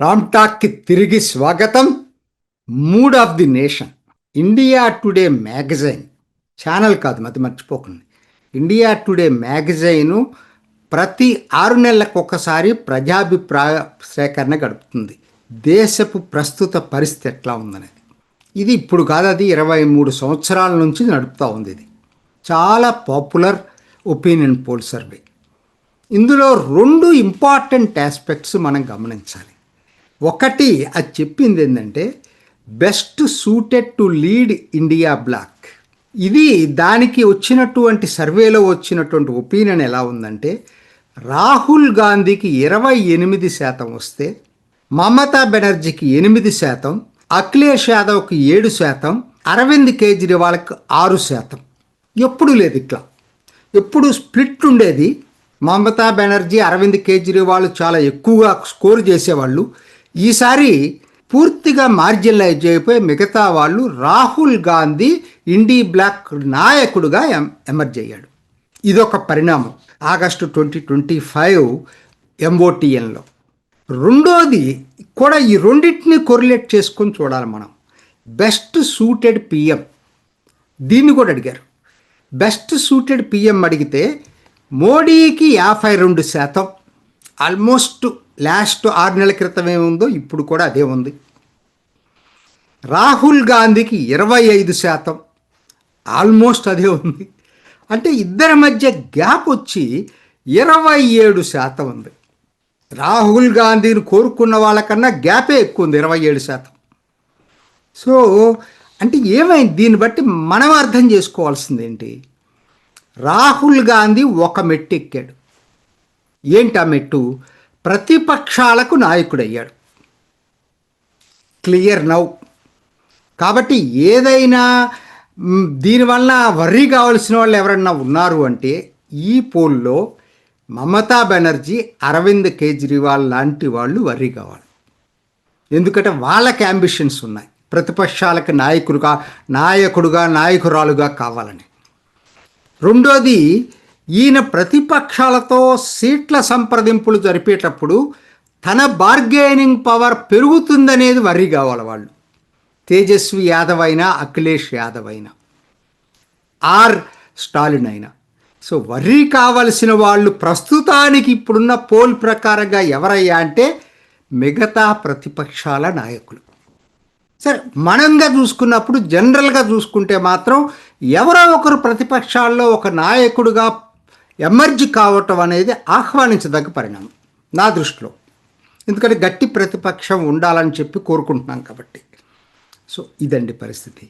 రామ్టాక్కి తిరిగి స్వాగతం. Mood of the nation. India Today magazine. Channel కాదు మతి మర్చిపోకండి. ఇండియా టుడే మ్యాగజైను ప్రతి ఆరు నెలలకు ఒకసారి ప్రజాభిప్రాయ సేకరణ గడుపుతుంది. దేశపు ప్రస్తుత పరిస్థితి ఎట్లా ఉందనేది. ఇది ఇప్పుడు కాదు అది ఇరవై మూడు సంవత్సరాల నుంచి నడుపుతూ ఉంది ఇది. చాలా పాపులర్ ఒపీనియన్ పోల్ సర్వే. ఇందులో రెండు ఇంపార్టెంట్ ఆస్పెక్ట్స్ మనం గమనించాలి. ఒకటి అది చెప్పింది ఏంటంటే best suited to lead India bloc ఇది దానికి వచ్చినటువంటి సర్వేలో వచ్చినటువంటి ఒపీనియన్ ఎలా ఉందంటే రాహుల్ గాంధీకి ఇరవై ఎనిమిది శాతం వస్తే మమతా బెనర్జీకి ఎనిమిది శాతం అఖిలేష్ యాదవ్కి ఏడు శాతం అరవింద్ కేజ్రీవాల్కి ఆరు శాతం. ఎప్పుడు లేదు ఇట్లా. ఎప్పుడు స్ప్లిట్ ఉండేది. మమతా బెనర్జీ అరవింద్ కేజ్రీవాల్ చాలా ఎక్కువగా స్కోర్ చేసేవాళ్ళు. ఈసారి పూర్తిగా మార్జినలైజ్ అయిపోయి మిగతా వాళ్ళు రాహుల్ గాంధీ ఇండీ బ్లాక్ నాయకుడుగా ఎం ఎమర్జ్ అయ్యాడు. ఇదొక పరిణామం. ఆగస్టు ట్వంటీ ట్వంటీ ఫైవ్ ఎంఓటిఎన్లో. రెండోది కూడా ఈ రెండింటిని కొరిలేట్ చేసుకొని చూడాలి మనం. Best suited PM. దీన్ని కూడా అడిగారు. బెస్ట్ సూటెడ్ పిఎం అడిగితే మోడీకి యాభై రెండు శాతం. ఆల్మోస్ట్ లాస్ట్ ఆరు నెలల క్రితం ఏముందో ఇప్పుడు కూడా అదే ఉంది. రాహుల్ గాంధీకి ఇరవై ఐదు శాతం. ఆల్మోస్ట్ అదే ఉంది. అంటే ఇద్దరి మధ్య గ్యాప్ వచ్చి ఇరవై ఏడు శాతం ఉంది. రాహుల్ గాంధీని కోరుకున్న వాళ్ళకన్నా గ్యాపే ఎక్కువ ఉంది ఇరవై ఏడు శాతం. సో అంటే ఏమైంది? దీన్ని బట్టి మనం అర్థం చేసుకోవాల్సింది ఏంటి? రాహుల్ గాంధీ ఒక మెట్టు ఎక్కాడు. ఏంటి ఆ మెట్టు? ప్రతిపక్షాలకు నాయకుడయ్యాడు. Clear now. కాబట్టి ఏదైనా దీనివల్ల వర్రీ కావాల్సిన వాళ్ళు ఎవరన్నా ఉన్నారు అంటే ఈ పోల్లో మమతా బెనర్జీ అరవింద్ కేజ్రీవాల్ లాంటి వాళ్ళు వర్రీ కావాలి. ఎందుకంటే వాళ్ళకి అంబిషన్స్ ఉన్నాయి. ప్రతిపక్షాలకు నాయకుడుగా నాయకుడుగా నాయకురాలుగా కావాలని. రెండోది ఈయన ప్రతిపక్షాలతో సీట్ల సంప్రదింపులు జరిపేటప్పుడు తన బార్గెనింగ్ పవర్ పెరుగుతుందనేది వర్రీ కావాలి వాళ్ళు. తేజస్వి యాదవ్ అయినా అఖిలేష్ యాదవ్ అయినా ఆర్ స్టాలిన్ అయినా సో వర్రీ కావలసిన వాళ్ళు ప్రస్తుతానికి ఇప్పుడున్న పోల్ ప్రకారంగా ఎవరయ్యా అంటే మిగతా ప్రతిపక్షాల నాయకులు. సరే మనంగా చూసుకున్నప్పుడు జనరల్గా చూసుకుంటే మాత్రం ఎవరో ఒకరు ప్రతిపక్షాల్లో ఒక నాయకుడుగా ఎమర్జీ కావటం అనేది ఆహ్వానించదగ్గ పరిణామం నా దృష్టిలో. ఎందుకంటే గట్టి ప్రతిపక్షం ఉండాలని చెప్పి కోరుకుంటున్నాం కాబట్టి. సో ఇదండి పరిస్థితి.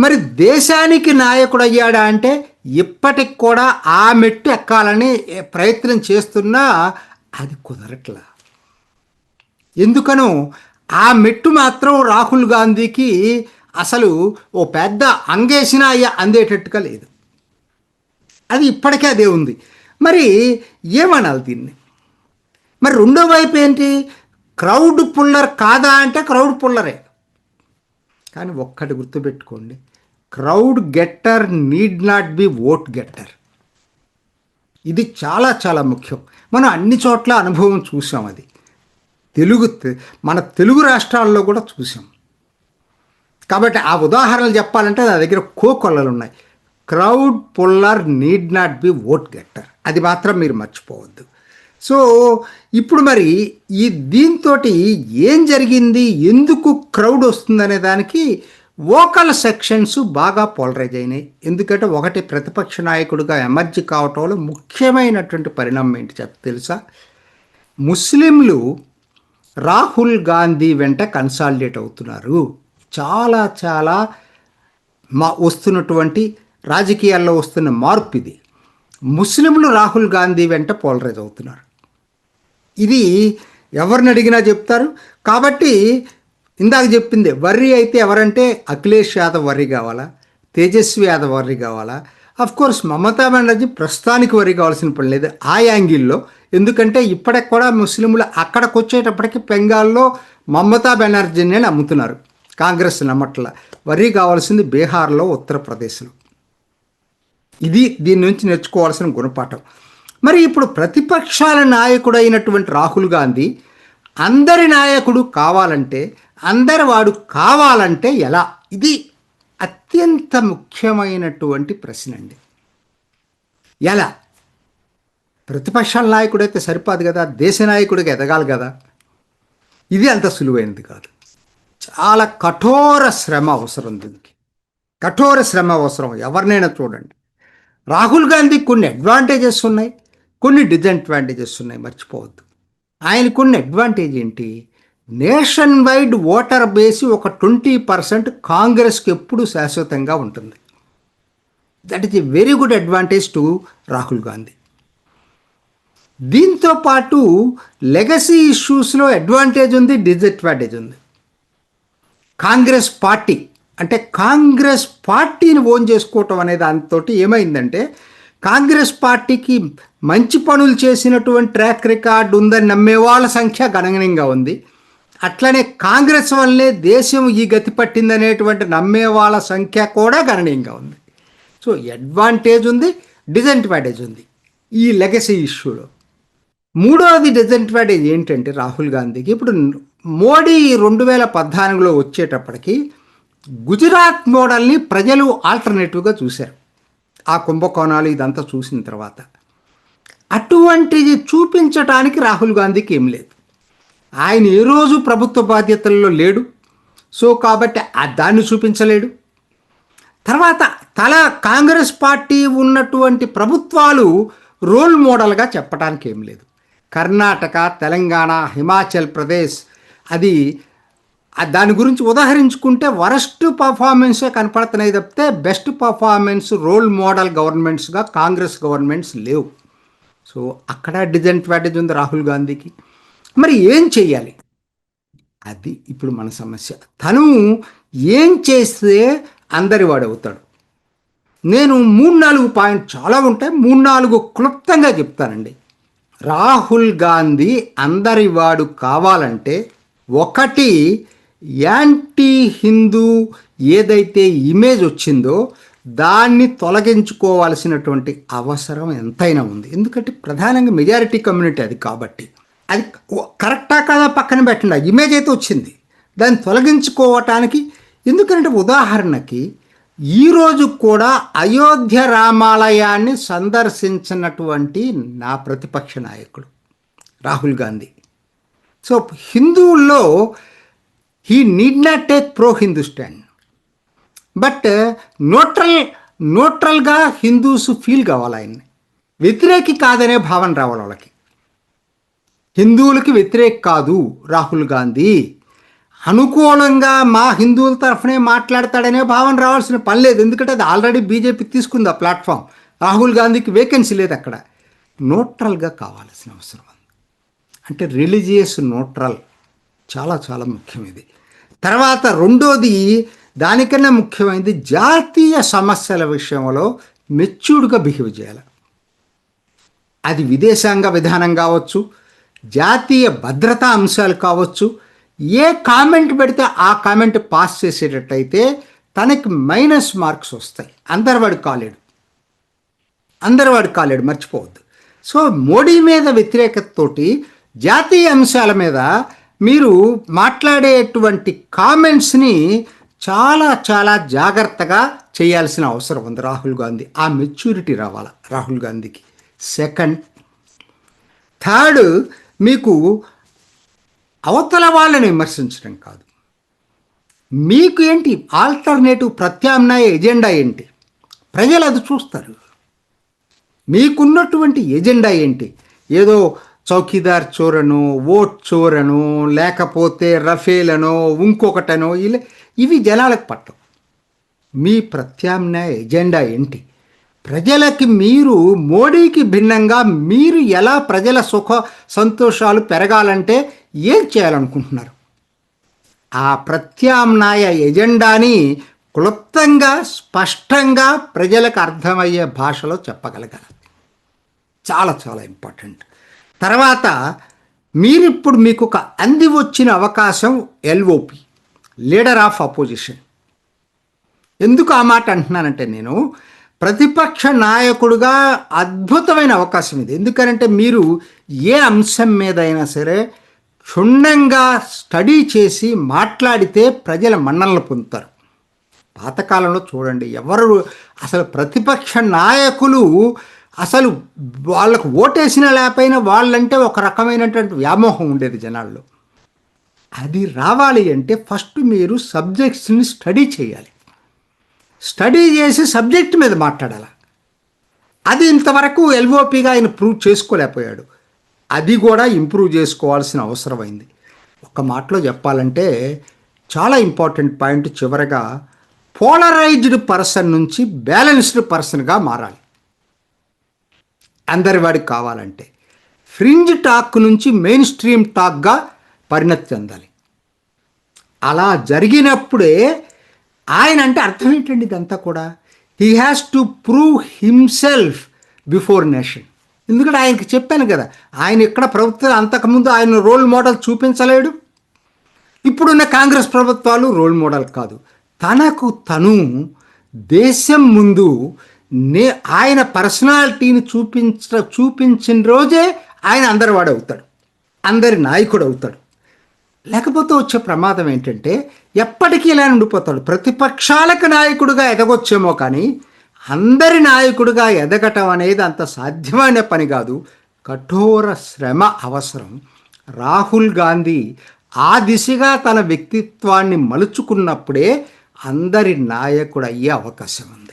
మరి దేశానికి నాయకుడు అయ్యాడా అంటే ఇప్పటికి కూడా ఆ మెట్టు ఎక్కాలని ప్రయత్నం చేస్తున్నా అది కుదరట్లా. ఎందుకనో ఆ మెట్టు మాత్రం రాహుల్ గాంధీకి అసలు ఓ పెద్ద అంగేసిన అందేటట్టుగా లేదు. అది ఇప్పటికే అదే ఉంది. మరి ఏమనాలి దీన్ని? మరి రెండో వైపు ఏంటి? క్రౌడ్ పుల్లర్ కాదా అంటే క్రౌడ్ పుల్లరే. కానీ ఒక్కటి గుర్తుపెట్టుకోండి. Crowd getter need not be vote getter. ఇది చాలా చాలా ముఖ్యం. మనం అన్ని చోట్ల అనుభవం చూసాం అది. తెలుగు మన తెలుగు రాష్ట్రాల్లో కూడా చూసాం. కాబట్టి ఆ ఉదాహరణలు చెప్పాలంటే నా దగ్గర కోకొల్లలు ఉన్నాయి crowd puller need not be vote getter. అది మాత్రం మీరు మర్చిపోవద్దు. సో ఇప్పుడు మరి ఈ దీంతో ఏం జరిగింది? ఎందుకు క్రౌడ్ వస్తుందనే దానికి వోకల్ సెక్షన్స్ బాగా పోలరైజ్ అయినాయి. ఎందుకంటే ఒకటి ప్రతిపక్ష నాయకుడిగా ఎమర్జీ కావటంలో ముఖ్యమైనటువంటి పరిణామం ఏంటి చెప్ తెలుసా? ముస్లింలు రాహుల్ గాంధీ వెంట కన్సాలిడేట్ అవుతున్నారు. చాలా చాలా మా వస్తున్నటువంటి రాజకీయాల్లో వస్తున్న మార్పు ఇది. ముస్లింలు రాహుల్ గాంధీ వెంట పోలరైజ్ అవుతున్నారు. ఇది ఎవరిని అడిగినా చెప్తారు. కాబట్టి ఇందాక చెప్పింది వర్రీ అయితే ఎవరంటే అఖిలేష్ యాదవ్ వర్రీ కావాలా తేజస్వి యాదవ్ వర్రీ కావాలా? అఫ్ కోర్స్ మమతా బెనర్జీ ప్రస్తుతానికి వరి కావాల్సిన పని లేదు ఆ యాంగిల్లో. ఎందుకంటే ఇప్పటికి కూడా ముస్లింలు అక్కడికి వచ్చేటప్పటికి బెంగాల్లో మమతా బెనర్జీని నమ్ముతున్నారు. కాంగ్రెస్ నమ్మట్ల. వరి కావాల్సింది బీహార్లో ఉత్తరప్రదేశ్లో. ఇది దీని నుంచి నేర్చుకోవాల్సిన గుణపాఠం. మరి ఇప్పుడు ప్రతిపక్షాల నాయకుడైనటువంటి రాహుల్ గాంధీ అందరి నాయకుడు కావాలంటే అందరి వాడు కావాలంటే ఎలా? ఇది అత్యంత ముఖ్యమైనటువంటి ప్రశ్న అండి. ఎలా? ప్రతిపక్షాల నాయకుడైతే సరిపోదు కదా దేశ నాయకుడికి ఎదగాలి కదా? ఇది అంత సులువైనది కాదు. చాలా కఠోర శ్రమ అవసరం దీనికి. కఠోర శ్రమ అవసరం. ఎవరినైనా చూడండి. రాహుల్ గాంధీ కొన్ని అడ్వాంటేజెస్ ఉన్నాయి కొన్ని డిసడ్వాంటేజెస్ ఉన్నాయి మర్చిపోవద్దు. ఆయన కొన్ని అడ్వాంటేజ్ ఏంటి? నేషన్ వైడ్ ఓటర్ బేసి ఒక ట్వంటీ పర్సెంట్ కాంగ్రెస్కి ఎప్పుడు శాశ్వతంగా ఉంటుంది. That is a very good advantage to Rahul Gandhi. దీంతో పాటు లెగసీ ఇష్యూస్లో అడ్వాంటేజ్ ఉంది డిసడ్వాంటేజ్ ఉంది. కాంగ్రెస్ పార్టీ అంటే కాంగ్రెస్ పార్టీని ఓన్ చేసుకోవటం అనే దానితో ఏమైందంటే కాంగ్రెస్ పార్టీకి మంచి పనులు చేసినటువంటి ట్రాక్ రికార్డు ఉందని నమ్మే వాళ్ళ సంఖ్య గణనీయంగా ఉంది. అట్లనే కాంగ్రెస్ వల్లే దేశం ఈ గతి పట్టిందనేటువంటి నమ్మే వాళ్ళ సంఖ్య కూడా గణనీయంగా ఉంది. సో అడ్వాంటేజ్ ఉంది డిసడ్వాంటేజ్ ఉంది ఈ లెగసీ ఇష్యూలో మూడవది డిసడ్వాంటేజ్ ఏంటంటే రాహుల్ గాంధీకి ఇప్పుడు మోడీ రెండు వేల పద్నాలుగులో వచ్చేటప్పటికి గుజరాత్ మోడల్ని ప్రజలు ఆల్టర్నేటివ్గా చూశారు. ఆ కుంభకోణాలు ఇదంతా చూసిన తర్వాత. అటువంటిది చూపించటానికి రాహుల్ గాంధీకి ఏం లేదు. ఆయన ఏ రోజు ప్రభుత్వ బాధ్యతల్లో లేడు. సో కాబట్టి దాన్ని చూపించలేడు. తర్వాత తల కాంగ్రెస్ పార్టీ ఉన్నటువంటి ప్రభుత్వాలు రోల్ మోడల్గా చెప్పడానికి ఏం లేదు. కర్ణాటక తెలంగాణ హిమాచల్ ప్రదేశ్ అది దాని గురించి ఉదాహరించుకుంటే వరస్ట్ పర్ఫార్మెన్సే కనపడుతున్నాయి తప్పితే బెస్ట్ పర్ఫార్మెన్స్ రోల్ మోడల్ గవర్నమెంట్స్గా కాంగ్రెస్ గవర్నమెంట్స్ లేవు. సో అక్కడ డిజడ్వాంటేజ్ ఉంది రాహుల్ గాంధీకి. మరి ఏం చేయాలి? అది ఇప్పుడు మన సమస్య. తను ఏం చేస్తే అందరి వాడు అవుతాడు? నేను మూడు నాలుగు పాయింట్ చాలా ఉంటాయి మూడు నాలుగు క్లుప్తంగా చెప్తానండి. రాహుల్ గాంధీ అందరి వాడు కావాలంటే ఒకటి యాంటీ హిందూ ఏదైతే ఇమేజ్ వచ్చిందో దాన్ని తొలగించుకోవాల్సినటువంటి అవసరం ఎంతైనా ఉంది. ఎందుకంటే ప్రధానంగా మెజారిటీ కమ్యూనిటీ అది కాబట్టి. అది కరెక్టా కాదా పక్కన పెట్టండి. ఆ ఇమేజ్ అయితే వచ్చింది. దాన్ని తొలగించుకోవటానికి ఎందుకంటే ఉదాహరణకి ఈరోజు కూడా అయోధ్య రామాలయాన్ని సందర్శించినటువంటి నా ప్రతిపక్ష నాయకుడు రాహుల్ గాంధీ. సో హిందువుల్లో he need not take pro Hindustan but neutral న్యూట్రల్గా హిందూస్ ఫీల్ కావాలి ఆయన్ని వ్యతిరేకి కాదనే భావన రావాలి వాళ్ళకి. హిందువులకి వ్యతిరేక్ కాదు రాహుల్ గాంధీ. అనుకూలంగా మా హిందువుల తరఫునే మాట్లాడతాడనే భావన రావాల్సిన పని లేదు. ఎందుకంటే అది ఆల్రెడీ బీజేపీ తీసుకుంది ఆ ప్లాట్ఫామ్ రాహుల్ గాంధీకి వేకెన్సీ లేదు అక్కడ. న్యూట్రల్గా కావాల్సిన అవసరం ఉంది. అంటే రిలీజియస్ న్యూట్రల్ చాలా చాలా ముఖ్యం ఇది. తర్వాత రెండోది దానికన్నా ముఖ్యమైనది జాతీయ సమస్యల విషయంలో మెచ్యూర్డ్గా బిహేవ్ చేయాలి. అది విదేశాంగ విధానం కావచ్చు జాతీయ భద్రతా అంశాలు కావచ్చు ఏ కామెంట్ పెడితే ఆ కామెంట్ పాస్ చేసేటట్టయితే తనకి మైనస్ మార్క్స్ వస్తాయి. అందరివాడు కాలేడు. అందరివాడు కాలేడు మర్చిపోవద్దు. సో మోడీ మీద వ్యతిరేకతతోటి జాతీయ అంశాల మీద మీరు మాట్లాడేటువంటి కామెంట్స్ని చాలా చాలా జాగ్రత్తగా చేయాల్సిన అవసరం ఉంది రాహుల్ గాంధీ. ఆ మెచ్యూరిటీ రావాలి రాహుల్ గాంధీకి. సెకండ్ థర్డ్ మీకు అవతల వాళ్ళని విమర్శించడం కాదు. మీకు ఏంటి ఆల్టర్నేటివ్ ప్రత్యామ్నాయ ఎజెండా ఏంటి? ప్రజలు అది చూస్తారు. మీకున్నటువంటి ఎజెండా ఏంటి? ఏదో చౌకీదార్ చోరను ఓట్ చోరను లేకపోతే రఫేలనో ఇంకొకటనో ఇలా ఇవి జనాలకు పట్టవు. మీ ప్రత్యామ్నాయ ఎజెండా ఏంటి? ప్రజలకి మీరు మోడీకి భిన్నంగా మీరు ఎలా ప్రజల సుఖ సంతోషాలు పెరగాలంటే ఏం చేయాలనుకుంటున్నారు? ఆ ప్రత్యామ్నాయ ఎజెండాని క్లుప్తంగా స్పష్టంగా ప్రజలకు అర్థమయ్యే భాషలో చెప్పగలగాలి. చాలా చాలా ఇంపార్టెంట్. తర్వాత మీరిప్పుడు మీకు ఒక అంది వచ్చిన అవకాశం ఎల్ఓపి లీడర్ ఆఫ్ అపోజిషన్. ఎందుకు ఆ మాట అంటున్నానంటే నేను ప్రతిపక్ష నాయకుడుగా అద్భుతమైన అవకాశం ఇది. ఎందుకనంటే మీరు ఏ అంశం మీద అయినా సరే క్షుణ్ణంగా స్టడీ చేసి మాట్లాడితే ప్రజల మన్ననలు పొందుతారు. పాతకాలంలో చూడండి ఎవరు అసలు ప్రతిపక్ష నాయకులు అసలు వాళ్ళకు ఓటేసినా లేకపోయినా వాళ్ళంటే ఒక రకమైనటువంటి వ్యామోహం ఉండేది జనాల్లో. అది రావాలి అంటే ఫస్ట్ మీరు సబ్జెక్ట్స్ని స్టడీ చేయాలి. స్టడీ చేసి సబ్జెక్ట్ మీద మాట్లాడాలి. అది ఇంతవరకు ఎల్ఓపిగా ఆయన ప్రూవ్ చేసుకోలేకపోయాడు. అది కూడా ఇంప్రూవ్ చేసుకోవాల్సిన అవసరమైంది. ఒక మాటలో చెప్పాలంటే చాలా ఇంపార్టెంట్ పాయింట్ చివరగా పోలరైజ్డ్ పర్సన్ నుంచి బ్యాలెన్స్డ్ పర్సన్గా మారాలి. అందరి వాడికి కావాలంటే ఫ్రింజ్ టాక్ నుంచి మెయిన్ స్ట్రీమ్ టాక్గా పరిణతి చెందాలి. అలా జరిగినప్పుడే ఆయన అంటే అర్థం ఏంటండి ఇదంతా కూడా? He has to prove himself before nation ఎందుకంటే ఆయనకి చెప్పాను కదా ఆయన ఇక్కడ ప్రభుత్వం అంతకుముందు ఆయన రోల్ మోడల్ చూపించలేడు. ఇప్పుడున్న కాంగ్రెస్ ప్రభుత్వాలు రోల్ మోడల్ కాదు. తనకు తను దేశం ముందు నే ఆయన పర్సనాలిటీని చూపించ చూపించిన రోజే ఆయన అందరి వాడు అవుతాడు. అందరి నాయకుడు అవుతాడు. లేకపోతే వచ్చే ప్రమాదం ఏంటంటే ఎప్పటికీ ఇలా ఉండిపోతాడు. ప్రతిపక్షాలకు నాయకుడిగా ఎదగొచ్చేమో కానీ అందరి నాయకుడిగా ఎదగటం అనేది అంత సాధ్యమైన పని కాదు. కఠోర శ్రమ అవసరం. రాహుల్ గాంధీ ఆ దిశగా తన వ్యక్తిత్వాన్ని మలుచుకున్నప్పుడే అందరి నాయకుడు అయ్యే అవకాశం ఉంది.